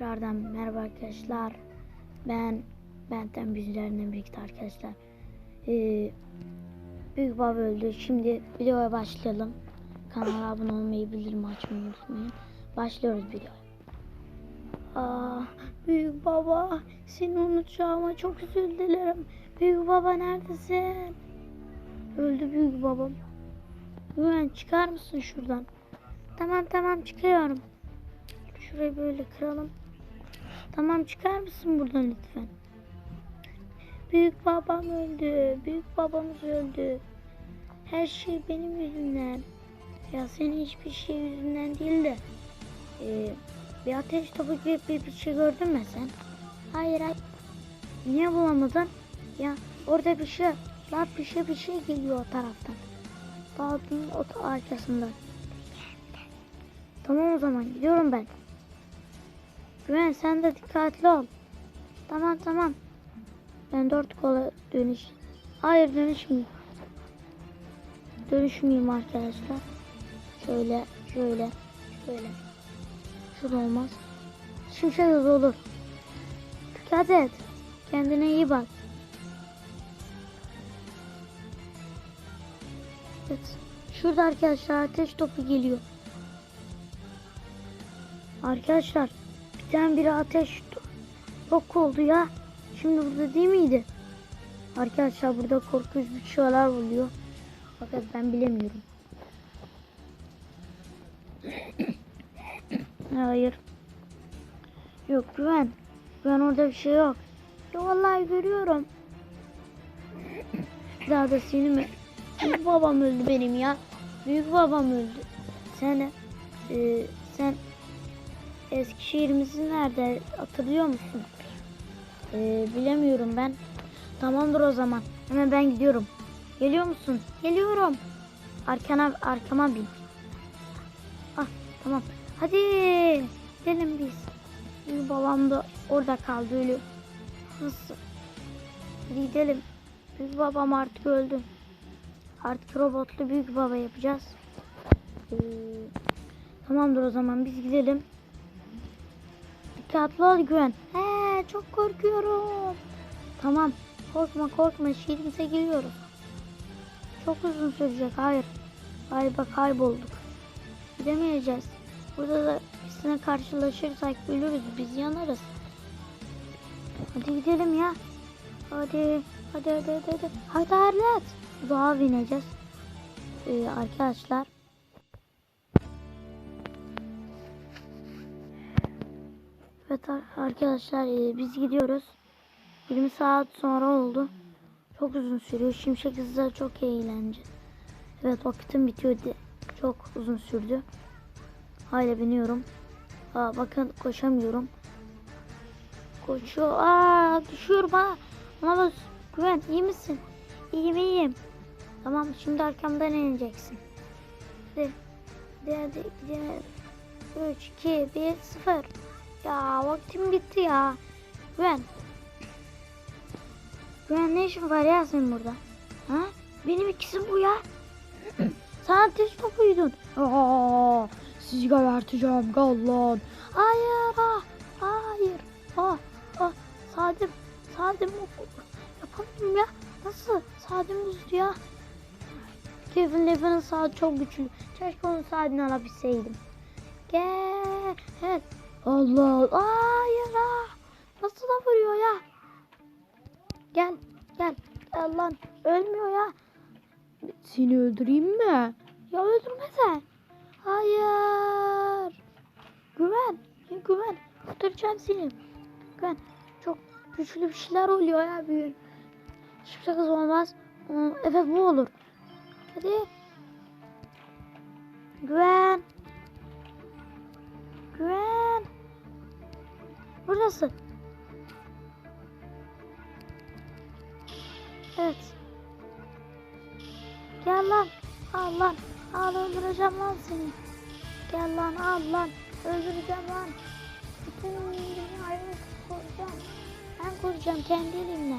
Tekrardan merhaba arkadaşlar. Ben Benten Büyücülerinden birlikte arkadaşlar. Ee, Büyük Baba öldü. Şimdi videoya başlayalım. Kanala abone olmayı, bildirim açmayı unutmayın. Başlıyoruz videoya. Aa, Büyük Baba seni unutacağıma çok özür dilerim. Büyük Baba neredesin? Öldü Büyük Babam. Güven çıkar mısın şuradan? Tamam tamam çıkıyorum. Şurayı böyle kıralım. Tamam çıkar mısın buradan lütfen? Büyük babam öldü. Büyük babamız öldü. Her şey benim yüzümden. Ya senin hiçbir şey yüzünden değil de. Ee, bir ateş topu gibi bir, bir şey gördün mü sen? Hayır hayır. Niye bulamadın? Ya orada bir şey, ya bir şey bir şey geliyor o taraftan. Dağıtın o arkasından. Tamam o zaman gidiyorum ben. Güven sen de dikkatli ol. Tamam tamam. Ben dört kola dönüş. Hayır dönüşmeyeyim. Dönüşmeyeyim arkadaşlar. Şöyle şöyle şöyle. Şurada olmaz. Şimşek hızı olur. Dikkat et. Kendine iyi bak. Evet. Şurada arkadaşlar ateş topu geliyor. Arkadaşlar bir tane biri ateş yok oldu ya. Şimdi burada değil miydi? Arkadaşlar burada korkunç bir şeyler oluyor. Fakat ben bilemiyorum. Hayır. Yok güven. Güven orada bir şey yok. Ya vallahi görüyorum. Daha da seni mi? Büyük babam öldü benim ya. Büyük babam öldü. Sen e, sen Eskişehir'imizin nerede hatırlıyor musun? Ee, bilemiyorum ben. Tamamdır o zaman. Hemen ben gidiyorum. Geliyor musun? Geliyorum. Arkana arkama bin. Ah tamam. Hadi gidelim biz. Büyük babam da orada kaldı ölü. Nasıl? Hadi gidelim. Büyük babam artık öldü. Artık robotlu büyük baba yapacağız. Ee, tamamdır o zaman biz gidelim. Dikkatli ol güven. He çok korkuyorum. Tamam korkma korkma şehrimize giriyoruz. Çok uzun sürecek hayır. Galiba kaybolduk. Gidemeyeceğiz. Burada da birisine karşılaşırsak ölürüz biz yanarız. Hadi gidelim ya. Hadi hadi hadi hadi. Hadi, hadi Arlet. Doğa bineceğiz. Ee, arkadaşlar. Evet ar- arkadaşlar e, biz gidiyoruz. 20 saat sonra oldu. Çok uzun sürüyor. Şimşek hızı çok eğlence. Evet vakitim bitiyor. Çok uzun sürdü. Hala biniyorum. Aa, bakın koşamıyorum. Koşuyor. Aa düşüyorum ha. Ama bak, güven iyi misin? İyiyim iyiyim. Tamam şimdi arkamdan ineceksin. Hadi. Hadi hadi. gidelim. 3, 2, 1, 0. Ya vaktim bitti ya. Güven. Güven ne işin var ya senin burada? Ha? Benim ikisi bu ya. Sen ateş topuydun. Aa, sizi geberteceğim gallan. Hayır ah, hayır. Ah, ah, Sadim, Sadim yapamadım ya. Nasıl? Sadim buzdu ya. Kevin Levin'in saati çok güçlü. Keşke onun saatini alabilseydim. Gel. Evet. Allah Allah. Hayır ah. Nasıl da vuruyor ya? Gel gel. Gel lan. Ölmüyor ya. Seni öldüreyim mi? Ya öldürmese. Hayır. Güven. Güven. Öldüreceğim seni. Güven. Çok güçlü bir şeyler oluyor ya büyün. Hiçbir şey kız olmaz. Evet bu olur. Hadi. Güven. Burası. Evet. Gel lan. Al lan. Al öldüreceğim lan seni. Gel lan al lan. Öldüreceğim lan. Bütün dünyayı koruyacağım. Ben koruyacağım kendi elimle.